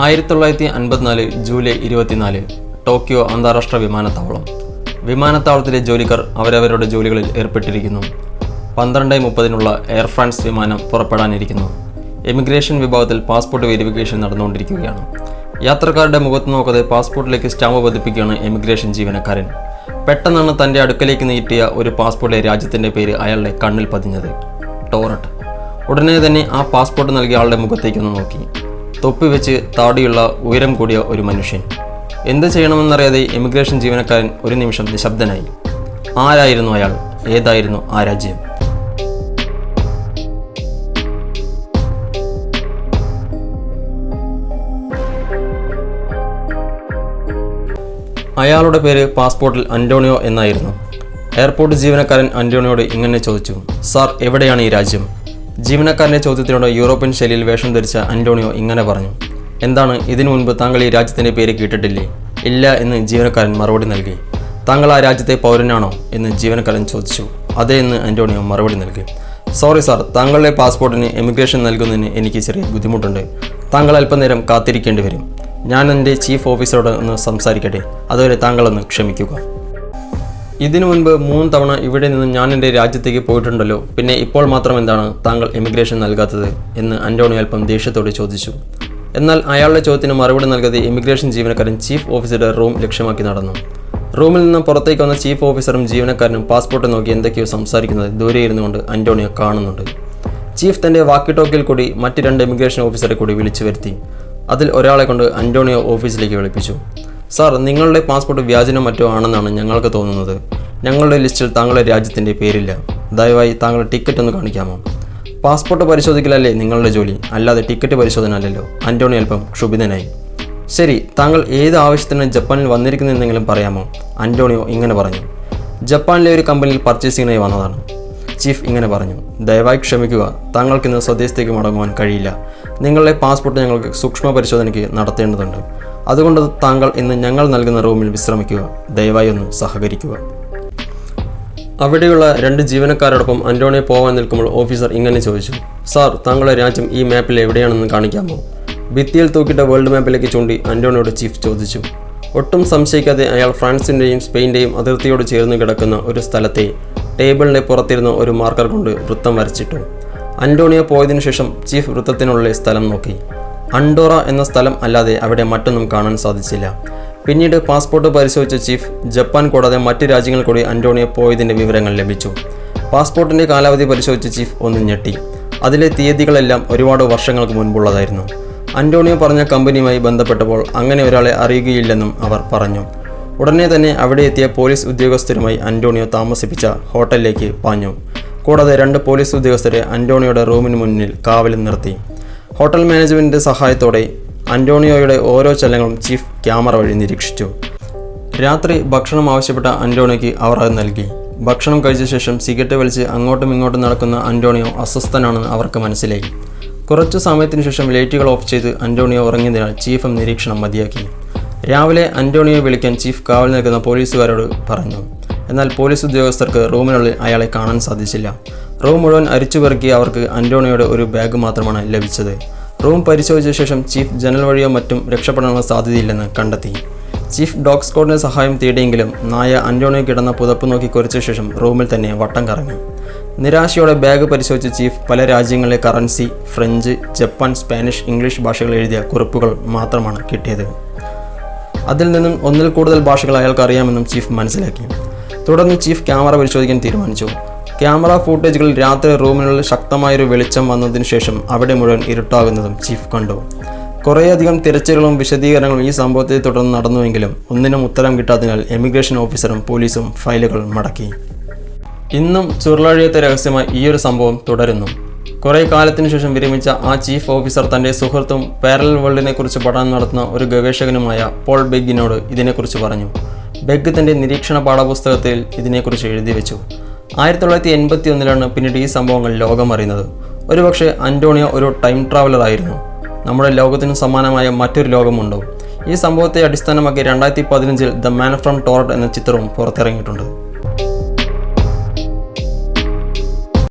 ആയിരത്തി തൊള്ളായിരത്തി അൻപത്തിനാല് ജൂലൈ ഇരുപത്തിനാല് ടോക്കിയോ അന്താരാഷ്ട്ര വിമാനത്താവളം. വിമാനത്താവളത്തിലെ ജോലിക്കാർ അവരവരുടെ ജോലികളിൽ ഏർപ്പെട്ടിരിക്കുന്നു. പന്ത്രണ്ട് മുപ്പതിനുള്ള എയർ ഫ്രാൻസ് വിമാനം പുറപ്പെടാനിരിക്കുന്നു. എമിഗ്രേഷൻ വിഭാഗത്തിൽ പാസ്പോർട്ട് വെരിഫിക്കേഷൻ നടന്നുകൊണ്ടിരിക്കുകയാണ്. യാത്രക്കാരുടെ മുഖത്ത് നോക്കാതെ പാസ്പോർട്ടിലേക്ക് സ്റ്റാമ്പ് പതിപ്പിക്കുകയാണ് എമിഗ്രേഷൻ ജീവനക്കാരൻ. പെട്ടെന്നാണ് തന്റെ അടുക്കലേക്ക് നീട്ടിയ ഒരു പാസ്പോർട്ടിലെ രാജ്യത്തിന്റെ പേര് അയാളുടെ കണ്ണിൽ പതിഞ്ഞത്. ടോറട്ട് ഉടനെ തന്നെ ആ പാസ്പോർട്ട് നൽകിയ ആളുടെ മുഖത്തേക്കൊന്ന് നോക്കി. തൊപ്പി വെച്ച് താടിയുള്ള ഉയരം കൂടിയ ഒരു മനുഷ്യൻ. എന്ത് ചെയ്യണമെന്നറിയാതെ ഇമിഗ്രേഷൻ ജീവനക്കാരൻ ഒരു നിമിഷം നിശബ്ദനായി. ആരായിരുന്നു അയാൾ? ഏതായിരുന്നു ആ രാജ്യം? അയാളുടെ പേര് പാസ്പോർട്ടിൽ അന്റോണിയോ എന്നായിരുന്നു. എയർപോർട്ട് ജീവനക്കാരൻ അന്റോണിയോട് ഇങ്ങനെ ചോദിച്ചു സാർ എവിടെയാണ് ഈ രാജ്യം? ജീവനക്കാരന്റെ ചോദ്യത്തിനോട് യൂറോപ്യൻ ശൈലിയിൽ വേഷം ധരിച്ച അന്റോണിയോ ഇങ്ങനെ പറഞ്ഞു എന്താണ് ഇതിനു മുൻപ് താങ്കൾ ഈ രാജ്യത്തിന്റെ പേര് കേട്ടിട്ടില്ലേ? ഇല്ല എന്ന് ജീവനക്കാരൻ മറുപടി നൽകി. താങ്കൾ ആ രാജ്യത്തെ പൗരനാണോ എന്ന് ജീവനക്കാരൻ ചോദിച്ചു. അതേ എന്ന് അന്റോണിയോ മറുപടി നൽകി. സോറി സാർ താങ്കളുടെ പാസ്പോർട്ടിന് എമിഗ്രേഷൻ നൽകുന്നതിന് എനിക്ക് ചെറിയ ബുദ്ധിമുട്ടുണ്ട്. താങ്കൾ അല്പനേരം കാത്തിരിക്കേണ്ടി വരും. ഞാൻ എന്റെ ചീഫ് ഓഫീസറോട് ഒന്ന് സംസാരിക്കട്ടെ. അതുവരെ താങ്കളൊന്ന് ക്ഷമിക്കുക. ഇതിനു മുൻപ് മൂന്ന് തവണ ഇവിടെ നിന്ന് ഞാൻ എന്റെ രാജ്യത്തേക്ക് പോയിട്ടുണ്ടല്ലോ. പിന്നെ ഇപ്പോൾ മാത്രം എന്താണ് താങ്കൾ ഇമിഗ്രേഷൻ നൽകാത്തത് എന്ന് അന്റോണി അല്പം ദേഷ്യത്തോട് ചോദിച്ചു. എന്നാൽ അയാളുടെ ചോദ്യത്തിന് മറുപടി നൽകാതെ ഇമിഗ്രേഷൻ ജീവനക്കാരൻ ചീഫ് ഓഫീസറുടെ റൂം ലക്ഷ്യമാക്കി നടന്നു. റൂമിൽ നിന്ന് പുറത്തേക്ക് വന്ന ചീഫ് ഓഫീസറും ജീവനക്കാരനും പാസ്പോർട്ട് നോക്കി എന്തൊക്കെയോ സംസാരിക്കുന്നത് ദൂരെ ഇരുന്നുകൊണ്ട് അന്റോണിയോ കാണുന്നുണ്ട്. ചീഫ് തന്റെ വാക്കി ടോക്കിൽ കൂടി മറ്റ് രണ്ട് ഇമിഗ്രേഷൻ ഓഫീസറെ കൂടി വിളിച്ചു വരുത്തി. അതിൽ ഒരാളെ കൊണ്ട് അന്റോണിയോ ഓഫീസിലേക്ക് വിളിപ്പിച്ചു. സാർ നിങ്ങളുടെ പാസ്പോർട്ട് വ്യാജനം മറ്റോ ആണെന്നാണ് ഞങ്ങൾക്ക് തോന്നുന്നത്. ഞങ്ങളുടെ ലിസ്റ്റിൽ താങ്കളുടെ രാജ്യത്തിന്റെ പേരില്ല. ദയവായി താങ്കളുടെ ടിക്കറ്റ് ഒന്ന് കാണിക്കാമോ? പാസ്പോർട്ട് പരിശോധിക്കലല്ലേ നിങ്ങളുടെ ജോലി? അല്ലാതെ ടിക്കറ്റ് പരിശോധന അല്ലല്ലോ. അന്റോണി അല്പം ക്ഷുഭിതനായി. ശരി താങ്കൾ ഏത് ആവശ്യത്തിനാണ് ജപ്പാനിൽ വന്നിരിക്കുന്നതെന്നെങ്കിലും പറയാമോ? അന്റോണിയോ ഇങ്ങനെ പറഞ്ഞു. ജപ്പാനിലെ ഒരു കമ്പനിയിൽ പർച്ചേസിങ്ങിനായി വന്നതാണ്. ചീഫ് ഇങ്ങനെ പറഞ്ഞു. ദയവായി ക്ഷമിക്കുക. താങ്കൾക്ക് ഇന്ന് സ്വദേശത്തേക്ക് മടങ്ങുവാൻ കഴിയില്ല. നിങ്ങളുടെ പാസ്പോർട്ട് ഞങ്ങൾക്ക് സൂക്ഷ്മ പരിശോധനയ്ക്ക് നടത്തേണ്ടതുണ്ട്. അതുകൊണ്ട് താങ്കൾ ഇന്ന് ഞങ്ങൾ നൽകുന്ന റൂമിൽ വിശ്രമിക്കുക. ദയവായി ഒന്ന് സഹകരിക്കുക. അവിടെയുള്ള രണ്ട് ജീവനക്കാരോടൊപ്പം അന്റോണിയെ പോകാൻ നിൽക്കുമ്പോൾ ഓഫീസർ ഇങ്ങനെ ചോദിച്ചു സാർ താങ്കളുടെ രാജ്യം ഈ മാപ്പിൽ എവിടെയാണെന്ന് കാണിക്കാമോ? ഭിത്തിയിൽ തൂക്കിട്ട വേൾഡ് മാപ്പിലേക്ക് ചൂണ്ടി അന്റോണിയോട് ചീഫ് ചോദിച്ചു. ഒട്ടും സംശയിക്കാതെ അയാൾ ഫ്രാൻസിന്റെയും സ്പെയിന്റെയും അതിർത്തിയോട് ചേർന്ന് കിടക്കുന്ന ഒരു സ്ഥലത്തെ ടേബിളിന്റെ പുറത്തിരുന്ന ഒരു മാർക്കർ കൊണ്ട് വൃത്തം വരച്ചിട്ടു. അന്റോണിയോ പോയതിനു ശേഷം ചീഫ് വൃത്തത്തിനുള്ളിലെ സ്ഥലം നോക്കി. അണ്ടോറ എന്ന സ്ഥലം അല്ലാതെ അവിടെ മറ്റൊന്നും കാണാൻ സാധിച്ചില്ല. പിന്നീട് പാസ്പോർട്ട് പരിശോധിച്ച ചീഫ് ജപ്പാൻ കൂടാതെ മറ്റ് രാജ്യങ്ങൾ കൂടി അന്റോണിയോ പോയതിന്റെ വിവരങ്ങൾ ലഭിച്ചു. പാസ്പോർട്ടിന്റെ കാലാവധി പരിശോധിച്ച ചീഫ് ഒന്ന് ഞെട്ടി. അതിലെ തീയതികളെല്ലാം ഒരുപാട് വർഷങ്ങൾക്ക് മുൻപുള്ളതായിരുന്നു. അന്റോണിയോ പറഞ്ഞ കമ്പനിയുമായി ബന്ധപ്പെട്ടപ്പോൾ അങ്ങനെ ഒരാളെ അറിയുകയില്ലെന്നും അവർ പറഞ്ഞു. ഉടനെ തന്നെ അവിടെ എത്തിയ പോലീസ് ഉദ്യോഗസ്ഥരുമായി അന്റോണിയോ താമസിപ്പിച്ച ഹോട്ടലിലേക്ക് പാഞ്ഞു. കൂടാതെ രണ്ട് പോലീസ് ഉദ്യോഗസ്ഥരെ അന്റോണിയോയുടെ റൂമിന് മുന്നിൽ കാവലിൽ നിർത്തി. ഹോട്ടൽ മാനേജ്മെന്റിന്റെ സഹായത്തോടെ അന്റോണിയോയുടെ ഓരോ ചലനങ്ങളും ചീഫ് ക്യാമറ വഴി നിരീക്ഷിച്ചു. രാത്രി ഭക്ഷണം ആവശ്യപ്പെട്ട അന്റോണിയോയ്ക്ക് അവർ അത് നൽകി. ഭക്ഷണം കഴിച്ച ശേഷം സിഗരറ്റ് വലിച്ച് അങ്ങോട്ടും ഇങ്ങോട്ടും നടക്കുന്ന അന്റോണിയോ അസ്വസ്ഥനാണെന്ന് അവർക്ക് മനസ്സിലായി. കുറച്ചു സമയത്തിന് ശേഷം ലൈറ്റുകൾ ഓഫ് ചെയ്ത് അന്റോണിയോ ഉറങ്ങിയതിനാൽ ചീഫും നിരീക്ഷണം മതിയാക്കി. രാവിലെ അന്റോണിയോ വിളിക്കാൻ ചീഫ് കാവൽ നിൽക്കുന്ന പോലീസുകാരോട് പറഞ്ഞു. എന്നാൽ പോലീസ് ഉദ്യോഗസ്ഥർക്ക് റൂമിനുള്ളിൽ അയാളെ കാണാൻ സാധിച്ചില്ല. റൂം മുഴുവൻ അരിച്ചുപെറുക്കി അവർക്ക് അന്റോണിയോയുടെ ഒരു ബാഗ് മാത്രമാണ് ലഭിച്ചത്. റൂം പരിശോധിച്ച ശേഷം ചീഫ് ജനൽ വഴിയോ മറ്റും രക്ഷപ്പെടാനുള്ള സാധ്യതയില്ലെന്ന് കണ്ടെത്തി. ചീഫ് ഡോഗ് സ്ക്വാഡിന്റെ സഹായം തേടിയെങ്കിലും നായ അന്റോണിയോ കിടന്ന പുതപ്പ് നോക്കി കുരച്ച ശേഷം റൂമിൽ തന്നെ വട്ടം കറങ്ങി. നിരാശയോടെ ബാഗ് പരിശോധിച്ച ചീഫ് പല രാജ്യങ്ങളിലെ currency French Japan Spanish English ഭാഷകൾ എഴുതിയ കുറിപ്പുകൾ മാത്രമാണ് കിട്ടിയത്. അതിൽ നിന്നും ഒന്നിൽ കൂടുതൽ ഭാഷകൾ അയാൾക്ക് അറിയാമെന്നും ചീഫ് മനസ്സിലാക്കി. തുടർന്ന് ചീഫ് ക്യാമറ പരിശോധിക്കാൻ തീരുമാനിച്ചു. ക്യാമറ ഫൂട്ടേജുകളിൽ രാത്രി റൂമിനുള്ളിൽ ശക്തമായൊരു വെളിച്ചം വന്നതിനു ശേഷം അവിടെ മുഴുവൻ ഇരുട്ടാകുന്നതും ചീഫ് കണ്ടു. കുറേയധികം തിരച്ചിലുകളും വിശദീകരണങ്ങളും ഈ സംഭവത്തെ തുടർന്ന് നടന്നുവെങ്കിലും ഒന്നിനും ഉത്തരം കിട്ടാത്തതിനാൽ എമിഗ്രേഷൻ ഓഫീസറും പോലീസും ഫയലുകൾ മടക്കി. ഇന്നും ചുരുളഴിയത്തെ രഹസ്യമായി ഈയൊരു സംഭവം തുടരുന്നു. കുറേ കാലത്തിനു ശേഷം വിരമിച്ച ആ ചീഫ് ഓഫീസർ തന്റെ സുഹൃത്തും പാരലൽ വേൾഡിനെ കുറിച്ച് പഠനം നടത്തുന്ന ഒരു ഗവേഷകനുമായ പോൾ ബെഗിനോട് ഇതിനെക്കുറിച്ച് പറഞ്ഞു. ബെഗ് തന്റെ നിരീക്ഷണ പാഠപുസ്തകത്തിൽ ഇതിനെക്കുറിച്ച് എഴുതി വെച്ചു. ആയിരത്തി തൊള്ളായിരത്തി എൺപത്തി ഒന്നിലാണ് പിന്നീട് ഈ സംഭവങ്ങൾ ലോകം അറിയുന്നത് ഒരുപക്ഷെ അന്റോണിയോ ഒരു ടൈം ട്രാവലർ ആയിരുന്നു നമ്മുടെ ലോകത്തിനും സമാനമായ മറ്റൊരു ലോകമുണ്ടോ? ഈ സംഭവത്തെ അടിസ്ഥാനമാക്കി രണ്ടായിരത്തി പതിനഞ്ചിൽ ദ മാൻ ഫ്രം ടോറട്ട് എന്ന ചിത്രവും പുറത്തിറങ്ങിയിട്ടുണ്ട്.